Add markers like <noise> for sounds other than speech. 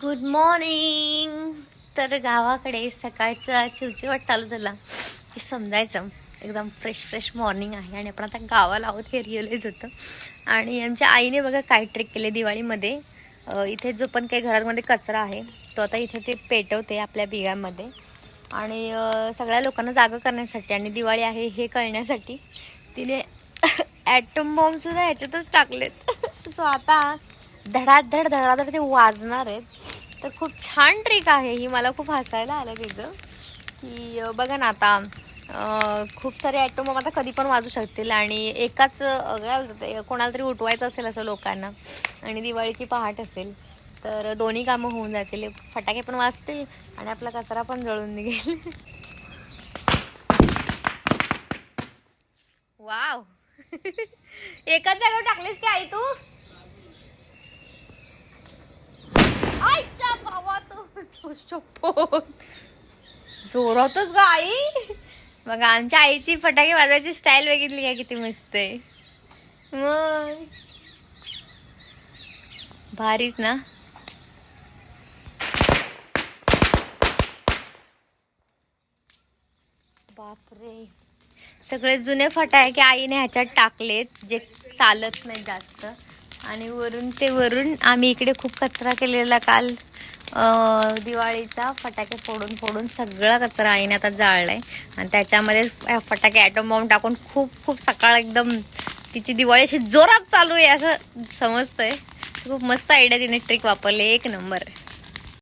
Good morning तर गावाकडे सकाळचा चिवचिवाट चालू झाला. की समजायचं. एकदम फ्रेश फ्रेश मॉर्निंग आहे. आणि आपण आता गावाला आहोत हे रिअलाईज होतं. आणि आमच्या आईने बघा काय ट्रिक केले दिवाळीमध्ये. इथे जो पण काही घरामध्ये कचरा आहे तो आता इथे ते पेटवते आपल्या बिगामध्ये. आणि सगळ्या लोकांना जागं करण्यासाठी आणि दिवाळी आहे हे कळण्यासाठी तिने <laughs> ॲटम बॉम्बसुद्धा ह्याच्यातच टाकलेत. <laughs> सो आता धडाधड धडाधड ते वाजणार आहेत. तर खूप छान ट्रिक आहे ही. मला खूप हसायला आलं तिथं की बघा ना आता खूप सारे ॲटोम आता कधी पण वाजू शकतील आणि एकाच काय ते, कोणाला तरी उठवायचं असेल असं लोकांना आणि दिवाळीची पहाट असेल तर दोन्ही कामं होऊन जातील. फटाके पण वाजतील आणि आपला कचरा पण जळून निघेल. <laughs> वाव. <laughs> एकाच जागेवर टाकलीस की आई तू? तू जोरातच ग आई. बघा आमच्या आईची फटाके वाजवायची स्टाईल बघितली का किती मस्त आहे. मग. भारीच ना. बापरे. सगळे जुने फटाके आईने ह्याच्यात टाकलेत जे चालत नाही जास्त. आणि वरून ते वरून आम्ही इकडे खूप कचरा केलेला काल. दिवाळीचा फटाके फोडून फोडून सगळा कचरा आईने आता जाळलाय. आणि त्याच्यामध्ये फटाके ॲटम बॉम्ब टाकून खूप खूप सकाळ एकदम तिची दिवाळी अशी जोरात चालू आहे असं समजतंय. खूप मस्त आयडिया तिने ट्रिक वापरली. एक नंबर.